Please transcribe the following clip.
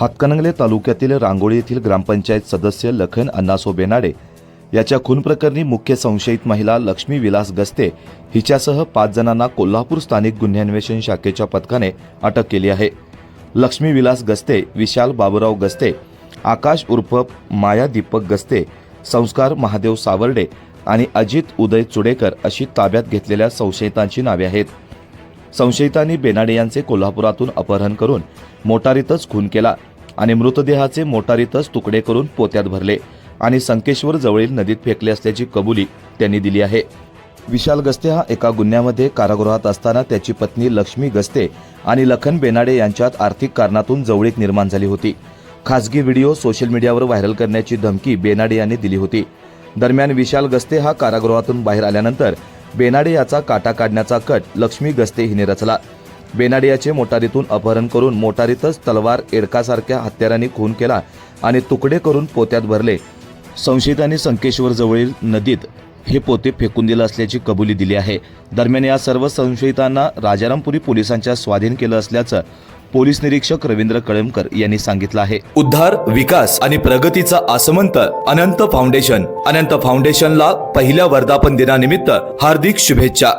हातकणंगले तालुक्यातील रांगोळी येथील ग्रामपंचायत सदस्य लखन अण्णासो बेनाडे याच्या खून प्रकरणी मुख्य संशयित महिला लक्ष्मी विलास गस्ते हिच्यासह पाच जणांना कोल्हापूर स्थानिक गुन्हे अन्वेषण शाखेच्या पथकाने अटक केली आहे. लक्ष्मी विलास गस्ते विशाल बाबूराव गस्ते आकाश उर्फ माया दीपक गस्ते संस्कार महादेव सावर्डे आणि अजित उदय चुडेकर अशी ताब्यात घेतलेल्या संशयितांची नावे आहेत. संशयितांनी बेनाडे यांचे कोल्हापुरातून अपहरण करून मोटारीतच खून केला आणि मृतदेहाचे मोटारीतच तुकडे करून पोत्यात भरले आणि संकेश्वर जवळील नदीत फेकले असल्याची कबुली त्यांनी दिली आहे. विशाल गस्ते हा एका गुन्ह्यामध्ये कारागृहात असताना त्याची पत्नी लक्ष्मी गस्ते आणि लखन बेनाडे यांच्यात आर्थिक कारणातून जवळीक निर्माण झाली होती. खासगी व्हिडिओ सोशल मीडियावर व्हायरल करण्याची धमकी बेनाडे यांनी दिली होती. दरम्यान विशाल गस्ते हा कारागृहातून बाहेर आल्यानंतर बेनाडे याचा काटा काढण्याचा कट लक्ष्मी गस्ते हिने रचला. बेनाडे याचे मोटारीतून अपहरण करून मोटारीतच तलवार एडकासारख्या हत्यारांनी खून केला आणि तुकडे करून पोत्यात भरले. संशयितांनी संकेश्वर जवळील नदीत हे पोते फेकून दिलं असल्याची कबुली दिली आहे. दरम्यान या सर्व संशयितांना राजारामपुरी पोलिसांच्या स्वाधीन केलं असल्याचं पोलीस निरीक्षक रवींद्र कळमकर यांनी सांगितलं आहे. उद्धार विकास आणि प्रगतीचा आसमंत अनंत फाउंडेशन. अनंत फाउंडेशनला पहिल्या वर्धापन दिनानिमित्त हार्दिक शुभेच्छा.